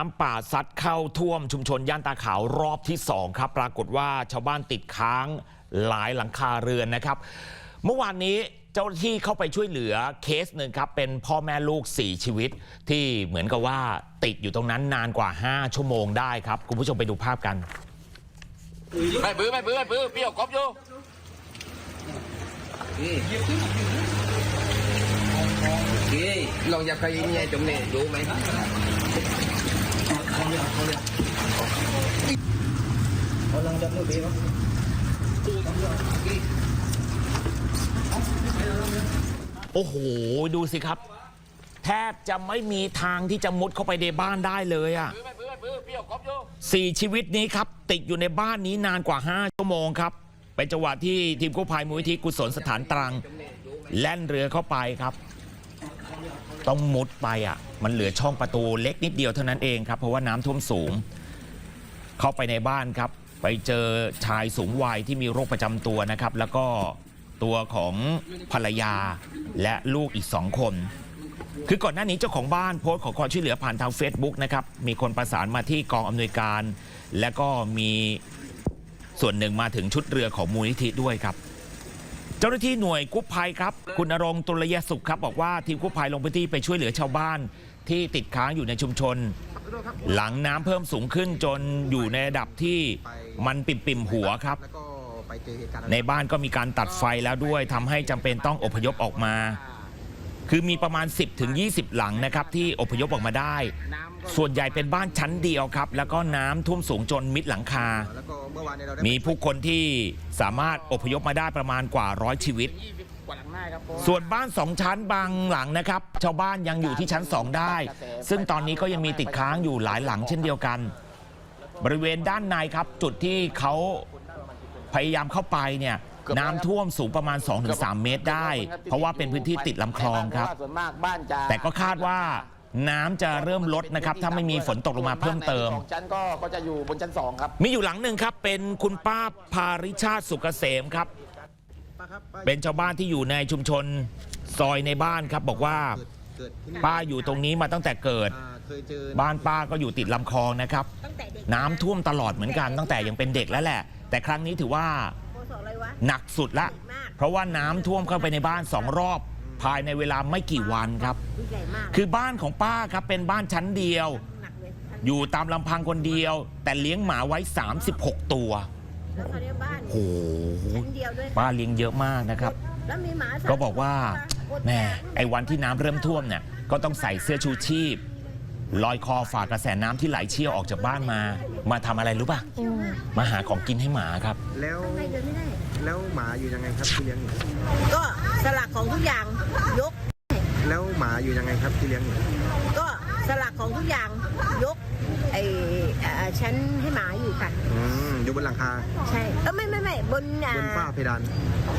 น้ำป่าซัดเข้าท่วมชุมชนย่านตาขาวรอบที่2ครับ ปรากฏว่าชาวบ้านติดค้างหลายหลังคาเรือนนะครับ เมื่อวานนี้เจ้าหน้าที่เข้าไปช่วยเหลือเคสหนึ่งครับ เป็นพ่อแม่ลูก 4 ชีวิต ที่เหมือนกับว่าติดอยู่ตรงนั้นนานกว่า 5 ชั่วโมงได้ครับ คุณผู้ชมไปดูภาพกันไม่บื้อไม่บื้อไม่บื้อเปียวกบอยู่ Kì, lòng giặc cây nghe chụm nè, đủ mày. โอ้โห ดูสิครับ แทบจะไม่มีทางที่จะมุดเข้าไปในบ้านได้เลยอะบื้อไม่บื้อไม่บื้อเปรี้ยวกบอยู่สี่ชีวิตนี้ครับ ติดอยู่ในบ้านนี้นานกว่า 5 ชั่วโมงครับ เป็นจังหวะที่ทีมกู้ภัยมูลนิธิกุศลสถานตรัง แล่นเรือเข้าไปครับ ต้องมุดไปอะ มันเหลือช่องประตูเล็กนิดเดียวเท่านั้นเองครับ เพราะว่าน้ำท่วมสูง เข้าไปในบ้านครับ ไปเจอชายสูงวัยที่มีโรคประจำตัวนะครับ แล้วก็ตัวของภรรยาและลูกอีกสองคน คือก่อนหน้านี้เจ้าของบ้านโพสต์ขอความช่วยเหลือผ่านทาง Facebook นะครับ มีคนประสานมาที่กองอำนวยการ และก็มีส่วนหนึ่งมาถึงชุดเรือของมูลนิธิด้วยครับ เจ้าหน้าที่หน่วยกู้ภัยครับ คุณนรงตุลยสุขครับบอกว่าทีมกู้ภัยลงพื้นที่ไปช่วยเหลือชาวบ้าน ที่ติดค้างอยู่ในชุมชน หลังน้ำเพิ่มสูงขึ้นจนอยู่ในระดับที่มันปิ่มปิ่มๆหัวครับ ในบ้านก็มีการตัดไฟแล้วด้วยทำให้จำเป็นต้องอพยพออกมา คือมีประมาณ10ถึง20 หลังนะครับ ที่อพยพออกมาได้ ส่วนใหญ่เป็นบ้านชั้นเดียวครับ แล้วก็น้ำท่วมสูงจนมิดหลังคาแล้ว มื่อวานเนยเราได้มีผู้คนที่สามารถอพยพมาได้ประมาณกว่าร้อยชีวิตกว่าหลังหน้าครับส่วนบ้านสองชั้นบางหลังนะครับ ชาวบ้านยังอยู่ที่ชั้นสองได้ ซึ่งตอนนี้ก็ยังมีติดค้างอยู่หลายหลังเช่นเดียวกัน บริเวณด้านในครับ จุดที่เขาพยายามเข้าไปเนี่ยน้ำท่วมสูงประมาณ 2-3 เมตรได้ เพราะว่าเป็นพื้นที่ติดลำคลองครับส่วนมากบ้านจะแต่ก็คาดว่า น้ำจะเริ่มลดนะครับ ถ้าไม่มีฝนตกลงมาเพิ่มเติมสองชั้นก็ก็จะอยู่บนชั้นสองครับ มีอยู่หลังหนึ่งครับ เป็นคุณป้าพาริชาติสุกเกษมครับ เป็นชาวบ้านที่อยู่ในชุมชนซอยในบ้านครับ บอกว่าเกิดที่นี่ป้าอยู่ตรงนี้มาตั้งแต่เกิดอ่าเคยเจอบ้านป้าก็อยู่ติดลำคลองนะครับน้ำท่วมตลอดเหมือนกันตั้งแต่ยังเป็นเด็กแล้วแหละ แต่ครั้งนี้ถือว่าโคศกอะไรวะหนักสุดละเพราะว่าน้ำท่วมเข้าไปในบ้านสองรอบ ภายในเวลาไม่กี่วันครับลูกใหญ่มากคือบ้านของป้าครับเป็นบ้านชั้นเดียวหนักเลยอยู่ตามลำพังคนเดียว แต่เลี้ยงหมาไว้ 36 ตัวแล้วเขาเรียกบ้านโอ้โหชั้นเดียวด้วยป้าเลี้ยงเยอะมากนะครับแล้วมีหมาสมก็บอกว่าตัวแม่อดไอ้วันที่น้ำเริ่มท่วมเนี่ยก็ต้องใส่เสื้อชูชีพลอยคอฝ่ากระแสน้ำที่ไหลเชี่ยวออกจากบ้านมา มาทำอะไรรู้ป่ะ มาหาของกินให้หมาครับ แล้วไม่เดินไม่ได้แล้วหมาอยู่ยังไงครับที่เลี้ยงอยู่ก็ สลักของทุกอย่างยก แล้วหมาอยู่ยังไงครับที่เลี้ยงอยู่ก็สลักของทุกอย่างยกไอ้อ่าชั้นให้หมาอยู่ค่ะ อืมอยู่บนหลังคาใช่เออไม่ไม่ไม่บนอ่าบนฝ้าเพดาน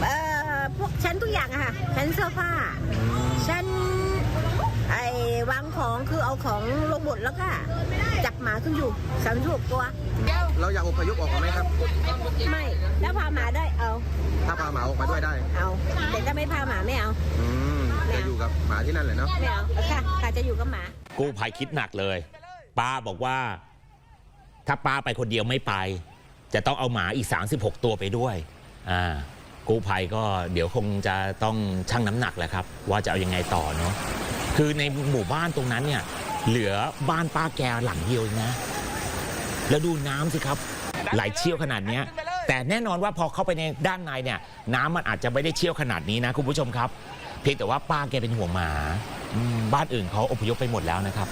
เอ่อพวกชั้นทุกอย่างอะค่ะชั้นเสื้อผ้า อืมชั้นไอ้วางของคือเอาของลงหมดแล้วก็จับห มาขึ้นอยู่สามสิบหกตัว เราอยากอพยพออกมาไหมครับ ไม่แล้วพาหมาได้เอาถ้าพาหมาออกมาด้วยได้ เอาแต่ถ้าไม่พาหมาไม่เอาอืมจะอยู่กับหมาที่นั่นแหละเนาะไม่เอาค่ะค่ะจะอยู่กับหมากู้ภัยคิดหนักเลย ป้าบอกว่า ถ้าป้าไปคนเดียวไม่ไป จะต้องเอาหมาอีก 36 ตัวไปด้วยอ่ากู้ภัยก็เดี๋ยวคงจะต้องชั่งน้ำหนักแหละครับ ว่าจะเอายังไงต่อเนาะคือในหมู่บ้านตรงนั้นเนี่ย เหลือบ้านป้าแกหลังเดียวเองนะ แล้วดูน้ำสิครับ ไหลเชี่ยวขนาดเนี้ย แต่แน่นอนว่าพอเข้าไปในด้านในเนี่ยน้ำมันอาจจะไม่ได้เชี่ยวขนาดนี้นะคุณผู้ชมครับ เพียงแต่ว่าป้าแกเป็นห่วงหมาอืมบ้านอื่นเขาอพยพไปหมดแล้วนะครับ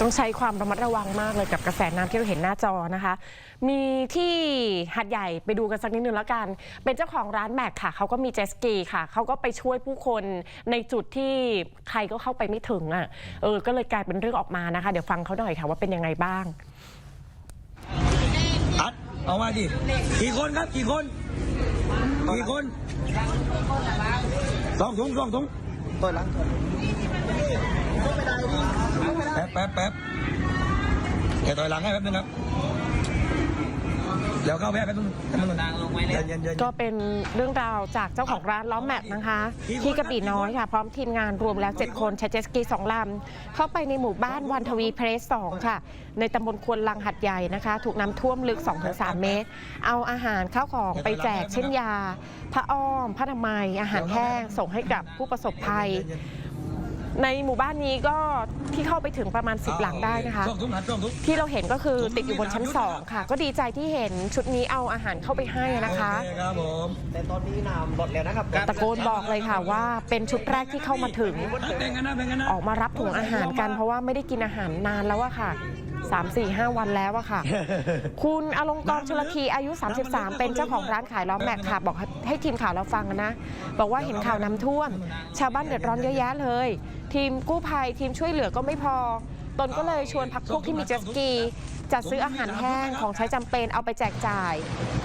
ต้องใช้ความระมัดระวังมากเลยกับกระแสน้ำที่เราเห็นหน้าจอนะคะ มีที่หัดใหญ่ไปดูกันสักนิดนึงแล้วกัน เป็นเจ้าของร้านแม็กค่ะ เขาก็มีเจตสกีค่ะ เขาก็ไปช่วยผู้คนในจุดที่ใครก็เข้าไปไม่ถึงอะเออก็เลยกลายเป็นเรื่องออกมานะคะ เดี๋ยวฟังเขาหน่อยค่ะว่าเป็นยังไงบ้าง อัดเอามาดิ กี่คนครับ กี่คน กี่คนสองถุงสองถุงต้นหลัง แป๊บแป๊บแป๊บแกต่อยหลังให้แป๊บนึงครับแล้วเข้าแวะไปตรงถนนลงไว้เลยเย็นๆก็เป็นเรื่องราวจากเจ้าของร้านล้อแม็กนะคะ ที่กระบี่น้อยค่ะ พร้อมทีมงานรวมแล้ว 7 คนใช้เจตสกีสองลำเข้าไปในหมู่บ้านวันทวีเพรส2ค่ะ ในตำบลควนลังหัดใหญ่นะคะ ถูกน้ำท่วมลึก 2-3 เมตร เอาอาหารข้าวของไปแจกเช่นยาผ้าอ้อมผ้าอนามัยอาหารแห้งส่งให้กับผู้ประสบภัย ในหมู่บ้านนี้ก็ที่เข้าไปถึงประมาณ 10 หลังได้นะคะช่วงทุกนัดช่วงทุกที่เราเห็นก็คือติดอยู่บนชั้น 2 ค่ะ ก็ดีใจที่เห็นชุดนี้เอาอาหารเข้าไปให้นะคะโอเคครับผมตะโกนบอกเลยค่ะว่าเป็นชุดแรกที่เข้ามาถึงแบ่งกันนะแบ่งกันนะออกมารับถุงอาหารกันเพราะว่าไม่ได้กินอาหารนานแล้วอะค่ะ 3 4 5 วันแล้วอะค่ะ คุณอลงกรณ์ชลทีอายุ 33 เป็นเจ้าของร้านขายล้อแม็กค่ะ บอกให้ทีมข่าวเราฟังนะ บอกว่าเห็นข่าวน้ำท่วม ชาวบ้านเดือดร้อนเยอะแยะเลย ทีมกู้ภัยทีมช่วยเหลือก็ไม่พอ ตนก็เลยชวนพักพวกที่มีเจ็ตสกี จัดซื้ออาหารแห้งของใช้จำเป็นเอาไปแจกจ่าย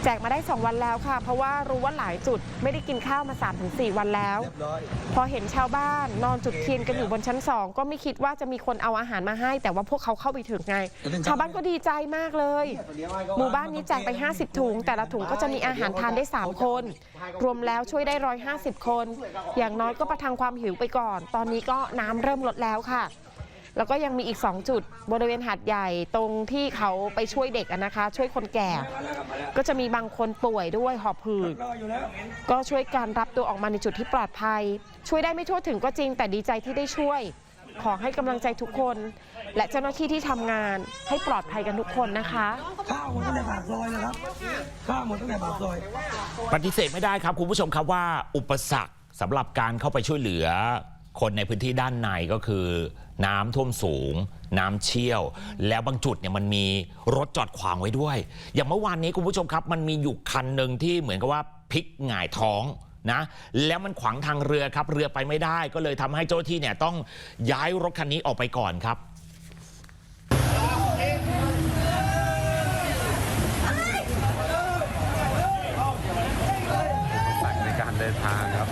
แจกมาได้ 2 วันแล้วค่ะ เพราะว่ารู้ว่าหลายจุดไม่ได้กินข้าวมา 3-4 วันแล้วเรียบร้อยพอเห็นชาวบ้านนอนจุดเทียนกันอยู่บนชั้นสองก็ไม่คิดว่าจะมีคนเอาอาหารมาให้ แต่ว่าพวกเขาเข้าไปถึงไง ชาวบ้านก็ดีใจมากเลย หมู่บ้านนี้แจกไป 50 ถุง แต่ละถุงก็จะมีอาหารทานได้ 3 คน รวมแล้วช่วยได้ 150 คน อย่างน้อยก็ประทังความหิวไปก่อน ตอนนี้ก็น้ำเริ่มลดแล้วค่ะ แล้วก็ยังมีอีก 2 จุดบริเวณหาดใหญ่ตรงที่เขาไปช่วยเด็กอะนะคะ ช่วยคนแก่ ก็จะมีบางคนป่วยด้วยหอบหืดรออยู่แล้วก็ช่วยการรับตัวออกมาในจุดที่ปลอดภัย ช่วยได้ไม่ทั่วถึงก็จริง แต่ดีใจที่ได้ช่วย ขอให้กำลังใจทุกคน และเจ้าหน้าที่ที่ทำงานให้ปลอดภัยกันทุกคนนะคะข้าวหมดตั้งแต่ปากซอยนะครับข้าวหมดตั้งแต่ปากซอย ปฏิเสธไม่ได้ครับคุณผู้ชมครับว่าอุปสรรคสำหรับการเข้าไปช่วยเหลือ คนในพื้นที่ด้านในก็คือน้ำท่วมสูง น้ำเชี่ยว แล้วบางจุดเนี่ยมันมีรถจอดขวางไว้ด้วย อย่างเมื่อวานนี้คุณผู้ชมครับ มันมีอยู่คันหนึ่งที่เหมือนกับว่าพลิกหงายท้องนะแล้วมันขวางทางเรือครับเรือไปไม่ได้ ก็เลยทำให้เจ้าหน้าที่เนี่ยต้องย้ายรถคันนี้ออกไปก่อนครับ สั่งในการเดินทางครับ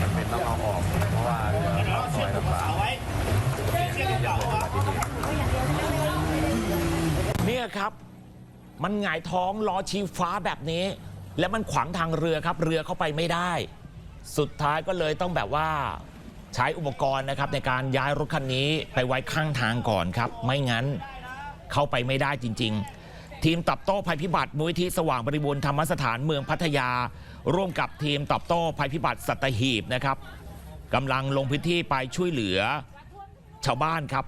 มันเป็นต้องเอาออก เพราะว่าเรือเข้าซอยลำบากที่จะเกิดอุบัติเหตุ เนี่ยครับ มันหงายท้องล้อชี้ฟ้าแบบนี้ แล้วมันขวางทางเรือครับ เรือเข้าไปไม่ได้ สุดท้ายก็เลยต้องแบบว่าใช้อุปกรณ์นะครับในการย้ายรถคันนี้ไปไว้ข้างทางก่อนครับ ไม่งั้นเข้าไปไม่ได้จริง ๆ ทีมตอบโต้ภัยพิบัติมูลที่สว่างบริบูรณ์ธรรมสถานเมืองพัทยา ร่วมกับทีมตอบโต้ภัยพิบัติสัตหีบนะครับกำลังลงพื้นที่ไปช่วยเหลือชาวบ้านครับ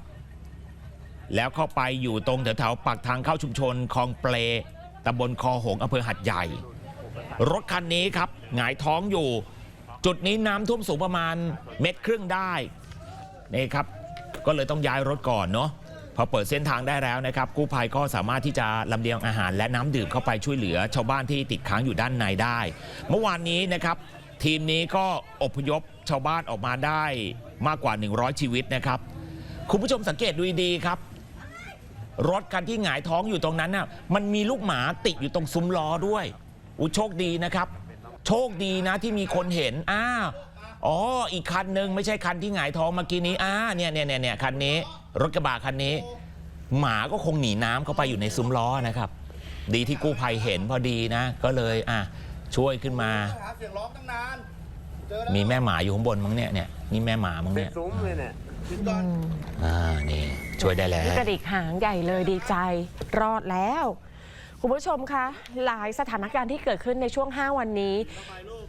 แล้วเข้าไปอยู่ตรงแถวๆปากทางเข้าชุมชนคลองเปลตำบลคอหงอำเภอหัดใหญ่ รถคันนี้ครับหงายท้องอยู่ จุดนี้น้ำท่วมสูงประมาณเมตรครึ่งได้นี่ครับ ก็เลยต้องย้ายรถก่อนเนาะพอเปิดเส้นทางได้แล้วนะครับ กู้ภัยก็สามารถที่จะลำเลียงอาหารและน้ำดื่มเข้าไปช่วยเหลือ ชาวบ้านที่ติดค้างอยู่ด้านในได้ เมื่อวานนี้นะครับ ทีมนี้ก็อพยพชาวบ้านออกมาได้มากกว่า 100 ชีวิตนะครับ คุณผู้ชมสังเกตดูดีๆครับ รถคันที่หงายท้องอยู่ตรงนั้นน่ะมันมีลูกหมาติดอยู่ตรงซุ้มล้อด้วยอุยโชคดีนะครับ โชคดีนะที่มีคนเห็นอ้าวอ๋ออีกคันหนึ่งไม่ใช่คันที่หงายท้องเมื่อกี้นี้อ้าเนี่ยเนี่ยเนี่ยเนี่ยคันนี้ รถกระบะคันนี้ หมาก็คงหนีน้ำเข้าไปอยู่ในซุ้มล้อนะครับ ดีที่กู้ภัยเห็นพอดีนะ ก็เลยอะช่วยขึ้นมามีแม่หมาอยู่ข้างบนมั้งเนี่ยเนี่ยนี่แม่หมามั้งเนี่ย อ่านี่ช่วยได้แล้วกระดิกหางใหญ่เลยดีใจรอดแล้วคุณผู้ชมคะหลายสถานการณ์ที่เกิดขึ้นในช่วง 5 วันนี้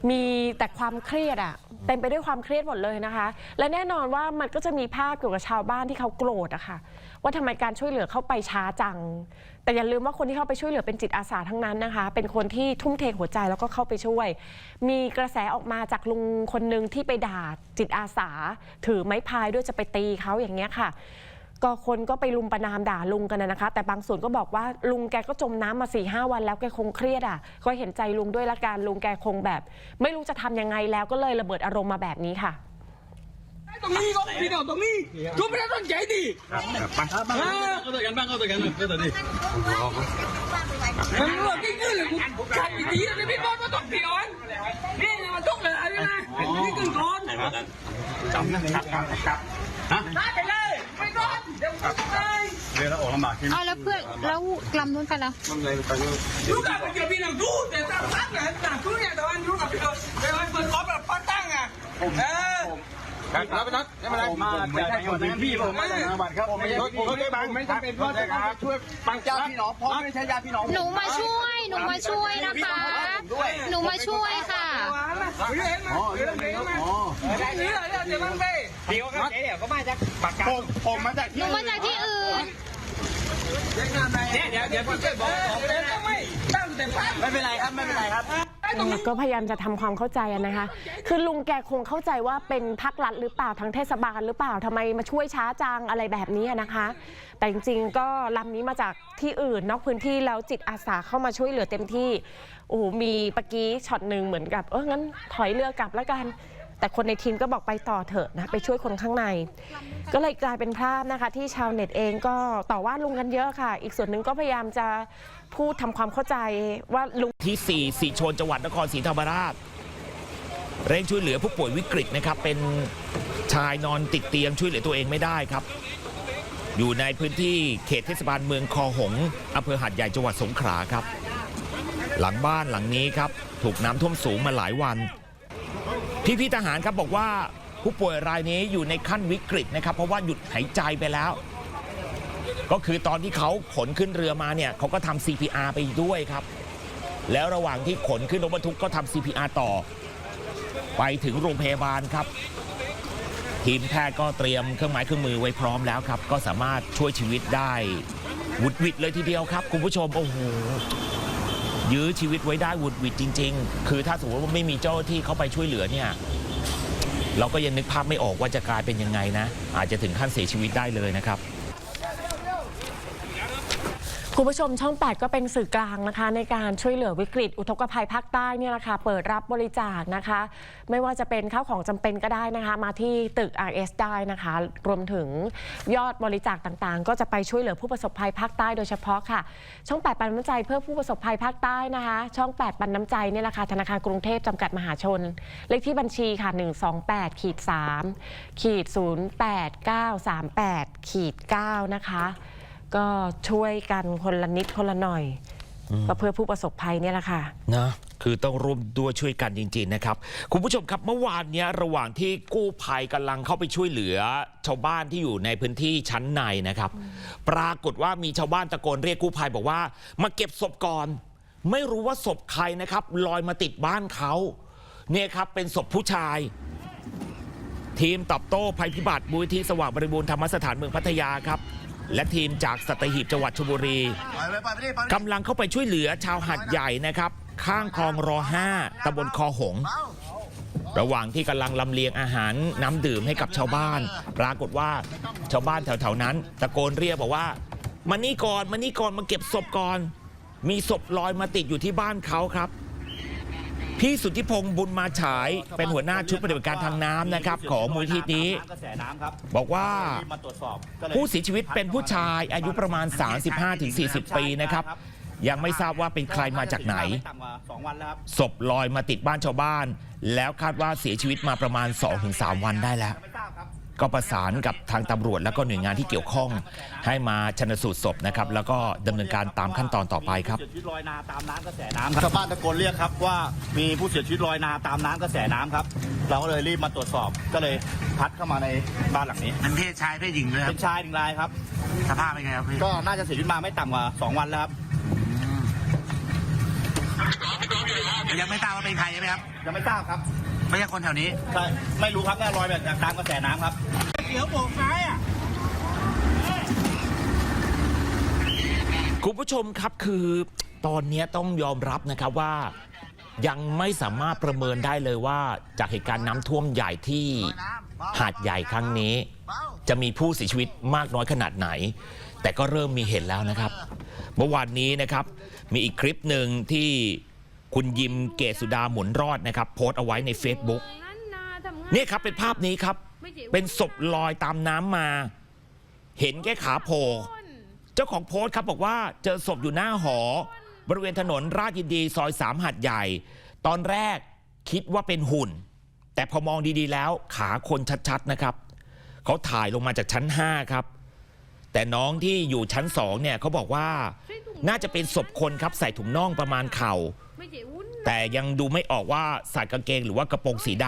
มีแต่ความเครียดอะ เต็มไปด้วยความเครียดหมดเลยนะคะ และแน่นอนว่ามันก็จะมีภาพเกี่ยวกับชาวบ้านที่เขาโกรธอะค่ะ ว่าทำไมการช่วยเหลือเข้าไปช้าจัง แต่อย่าลืมว่าคนที่เข้าไปช่วยเหลือเป็นจิตอาสาทั้งนั้นนะคะ เป็นคนที่ทุ่มเทหัวใจแล้วก็เข้าไปช่วย มีกระแสออกมาจากลุงคนหนึ่งที่ไปด่าจิตอาสา ถือไม้พายด้วยจะไปตีเขาอย่างเงี้ยค่ะ ก็คนก็ไปลุมประนามด่าลุงกันนะนะคะ แต่บางส่วนก็บอกว่าลุงแกก็จมน้ำมา4ี่ห้าวันแล้วแกคงเครียดอะ ก็เห็นใจลุงด้วยละกันลุงแกคงแบบ ไม่รู้จะทำยังไงแล้วก็เลยระเบิดอารมณ์มาแบบนี้ค่ะตรงนี้ก็พี่น้องตรงนี้จุ๊บไม่ได้ต้นใจดิเข้าตัวกันบ้างเข้าตัวกันเข้าตัวดิมันรู้ว่าพี่ขึ้นเลยกูขัดอีกทีเลยพี่บอลมาต้องเปลี่ยนนี่มันต้องเลยอะไรนะนี่ขึ้นก่อนจับนะครับครับฮะได้ไปเลย ไม่ร้อนเดี๋ยวกูไปเดินแล้วออกลำบากใช่ไหมเอาแล้วเพื่อนแล้วลำนู้นไปแล้วมันเลยไปเลยรู้จักเป็นเกี่ยวกับพี่หนังดูแต่ตามตั้งนะหนังดูเนี่ยแต่ว่ารู้กับพี่เราแต่ว่าเปิดคอแบบปั้นตั้งอะเออครับไปนัดไม่เป็นไรมาไม่ใช่คนพี่ผมมาจากจังหวัดครับผมไม่ใช่ผมไม่ได้บังไม่จำเป็นว่าจะช่วยบังญาติพี่น้องพ่อไม่ใช่ญาติพี่น้องหนูมาช่วย หนูมาช่วยนะคะ หนูมาช่วยค่ะเห็นไหม เห็นไหมเห็นไหมเห็นไหมเดี๋ยวมันไปพี่ก็เดี๋ยวก็มาจากปากกาผมผมมาจากหนูมาจากที่อื่นเดี๋ยวเดี๋ยวพี่ช่วยบอกไม่ตั้งแต่ปั้นไม่เป็นไรครับไม่เป็นไรครับก็พยายามจะทำความเข้าใจอะนะคะ คือลุงแกคงเข้าใจว่าเป็นภาครัฐหรือเปล่าทางเทศบาลหรือเปล่าทำไมมาช่วยช้าจังอะไรแบบนี้อะนะคะ แต่จริงๆก็ลำนี้มาจากที่อื่นนอกพื้นที่แล้วจิตอาสาเข้ามาช่วยเหลือเต็มที่ โอ้โหมีปะกี้ช็อตหนึ่งเหมือนกับ เอองั้นถอยเรือกลับแล้วกัน แต่คนในทีมก็บอกไปต่อเถอะนะไปช่วยคนข้างใน ก็เลยกลายเป็นภาพนะคะ ที่ชาวเน็ตเองก็ต่อว่าลุงกันเยอะค่ะ อีกส่วนหนึ่งก็พยายามจะพูดทำความเข้าใจว่าลุงที่4สีชนจังหวัดนครศรีธรรมราชเร่งช่วยเหลือผู้ป่วยวิกฤตนะครับ เป็นชายนอนติดเตียงช่วยเหลือตัวเองไม่ได้ครับ อยู่ในพื้นที่เขตเทศบาลเมืองคอหงอำเภอหาดใหญ่จังหวัดสงขลาครับ หลังบ้านหลังนี้ครับ ถูกน้ำท่วมสูงมาหลายวัน พี่ๆทหารครับบอกว่าผู้ป่วยรายนี้อยู่ในขั้นวิกฤตนะครับ เพราะว่าหยุดหายใจไปแล้ว ก็คือตอนที่เขาขนขึ้นเรือมาเนี่ยเขาก็ทำ CPR ไปด้วยครับ แล้วระหว่างที่ขนขึ้นรถบรรทุกก็ทำ CPR ต่อ ไปถึงโรงพยาบาลครับ ทีมแพทย์ก็เตรียมเครื่องไม้เครื่องมือไว้พร้อมแล้วครับ ก็สามารถช่วยชีวิตได้วุดวิดเลยทีเดียวครับ คุณผู้ชมโอ้โห ยื้อชีวิตไว้ได้วุดวิดจริง ๆ คือถ้าสมมติว่าไม่มีเจ้าหน้าที่เข้าไปช่วยเหลือเนี่ยเราก็ยังนึกภาพไม่ออกว่าจะกลายเป็นยังไงนะ อาจจะถึงขั้นเสียชีวิตได้เลยนะครับ คุณผู้ชมช่อง 8 ก็เป็นสื่อกลางนะคะ ในการช่วยเหลือวิกฤต อุทกภัยภาคใต้เนี่ยแหละคะเปิดรับบริจาคนะคะ ไม่ว่าจะเป็นข้าวของจำเป็นก็ได้นะคะ มาที่ตึก RS ได้นะคะ รวมถึงยอดบริจาคต่างๆ ก็จะไปช่วยเหลือผู้ประสบภัยภาคใต้โดยเฉพาะค่ะ ช่อง 8 ปันน้ำใจเพื่อผู้ประสบภัยภาคใต้นะคะ ช่อง 8 ปันน้ำใจเนี่ยแหละค่ะธนาคารกรุงเทพจำกัดมหาชน เลขที่บัญชีค่ะ 128ขีด3ขีด08938ขีด9นะคะ ก็ช่วยกันคนละนิดคนละหน่อย ก็เพื่อผู้ประสบภัยเนี่ยแหละค่ะ นะคือต้องร่วมด้วยช่วยกันจริง ๆ นะครับ คุณผู้ชมครับเมื่อวานเนี้ยระหว่างที่กู้ภัยกำลังเข้าไปช่วยเหลือ ชาวบ้านที่อยู่ในพื้นที่ชั้นในนะครับ ปรากฏว่ามีชาวบ้านตะโกนเรียกกู้ภัยบอกว่า มาเก็บศพก่อน ไม่รู้ว่าศพใครนะครับลอยมาติดบ้านเขาเนี่ยครับเป็นศพผู้ชาย ทีมตอบโต้ภัยพิบัติมูลที่สว่างบริบูรณ์ธรรมสถานเมืองพัทยาครับ และทีมจากสัตหีบจังหวัดชลบุรีกำลังเข้าไปช่วยเหลือชาวหัดใหญ่นะครับ ข้างคลองรอ5ตำบลคอหงส์ระหว่างที่กำลังลำเลียงอาหารน้ำดื่มให้กับชาวบ้าน ปรากฏว่าชาวบ้านแถวๆนั้น ตะโกนเรียกบอกว่ามานี่ก่อนมานี่ก่อนมาเก็บศพก่อน มีศพลอยมาติดอยู่ที่บ้านเขาครับ พี่สุทธิพงศ์บุญมาฉายเป็นหัวหน้าชุดปฏิบัติการทางน้ำนะครับของมูลที่นี้ บอกว่าผู้เสียชีวิตเป็นผู้ชายอายุประมาณ 35-40 ปีนะครับยังไม่ทราบว่าเป็นใครมาจากไหน ศพลอยมาติดบ้านชาวบ้าน แล้วคาดว่าเสียชีวิตมาประมาณ 2-3 วันได้แล้ว ไม่ทราบครับก็ประสานกับทางตำรวจและก็หน่วยงานที่เกี่ยวข้อง ให้มาชนสูตรศพนะครับ แล้วก็ดำเนินการตามขั้นตอนต่อไปครับเสียชีวิตลอยนาตามน้ำกระแสน้ำครับชาวบ้านตะโกนเรียกครับว่ามีผู้เสียชีวิตลอยนาตามน้ำกระแสน้ำครับ เราก็เลยรีบมาตรวจสอบก็เลยพัดเข้ามาในบ้านหลังนี้เป็นเพศชายเพศหญิงเลยครัเป็บนชายหนึ่งรายครับ สภาพเป็นไงครับพี่ ก็น่าจะเสียชีวิตมาไม่ต่ำกว่า 2 วันแล้วครับ ยังไม่ทราบว่าเป็นใครใช่ไหมครับ ยังไม่ทราบครับ ไม่ใช่คนแถวนี้ ใช่ ไม่รู้ครับน่าลอยแบบตามกระแสน้ำครับคุณผู้ชมครับคือตอนนี้ต้องยอมรับนะครับว่ายังไม่สามารถประเมินได้เลยว่าจากเหตุการณ์น้ำท่วมใหญ่ที่หาดใหญ่ครั้งนี้ จะมีผู้เสียชีวิตมากน้อยขนาดไหน แต่ก็เริ่มมีเห็นแล้วนะครับ เมื่อวานนี้นะครับมีอีกคลิปหนึ่งที่คุณยิมเกษสุดาหมุนรอดนะครับ โพสต์เอาไว้ใน Facebook เนี่ยครับเป็นภาพนี้ครับ เป็นศพลอยตามน้ำมา เห็นแค่ขาโผล่เจ้าของโพสต์ครับบอกว่าเจอศพอยู่หน้าหอ บริเวณถนนราชยินดีซอยสามหัดใหญ่ ตอนแรกคิดว่าเป็นหุ่น แต่พอมองดีๆแล้วขาคนชัดๆนะครับ เขาถ่ายลงมาจากชั้น 5 ครับ แต่น้องที่อยู่ชั้นสองเนี่ยเขาบอกว่าน่าจะเป็นศพคนครับใส่ถุงน่องประมาณเข่าไม่ใช่วุ้นแต่ยังดูไม่ออกว่าใส่กางเกงหรือว่ากระโปรงสีด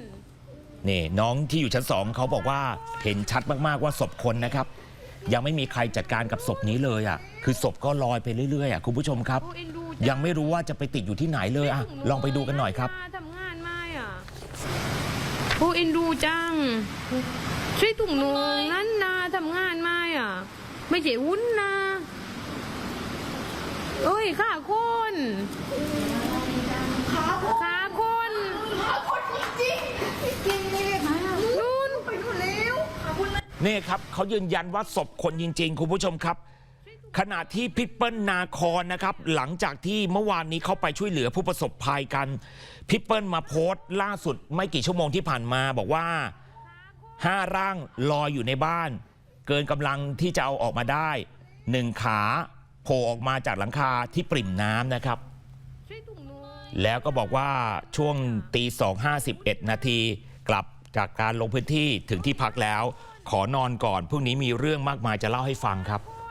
ำนี่น้องที่อยู่ชั้นสองเขาบอกว่าเห็นชัดมากๆว่าศพคนนะครับ ยังไม่มีใครจัดการกับศพนี้เลยอะคือศพก็ลอยไปเรื่อยๆอะคุณผู้ชมครับ ยังไม่รู้ว่าจะไปติดอยู่ที่ไหนเลยอะลองไปดูกันหน่อยครับทำงานไม่อะโอ้เอ็นดูจัง ใช่ถุงนงนั่นนาทำงานไม่อะ ไม่ใช่วุ้นนะเอ้ยฆ่าคนฆ่าคนฆ่าคนจริงจริงนู่นไปนู่นแล้วนี่ครับเขายืนยันว่าศพคนจริง ๆ คุณผู้ชมครับขณะที่พิปเปิลนาคอนนะครับ หลังจากที่เมื่อวานนี้เขาไปช่วยเหลือผู้ประสบภัยกัน พิปเปิลมาโพสต์ล่าสุดไม่กี่ชั่วโมงที่ผ่านมาบอกว่า ห้าร่างลอยอยู่ในบ้าน เกินกำลังที่จะเอาออกมาได้หนึ่งขาโผล่ออกมาจากหลังคาที่ปริ่มน้ำนะครับ แล้วก็บอกว่าช่วงตีสองห้าสิบเอ็ดนาทีกลับจากการลงพื้นที่ถึงที่พักแล้ว ขอนอนก่อนพรุ่งนี้มีเรื่องมากมายจะเล่าให้ฟังครับ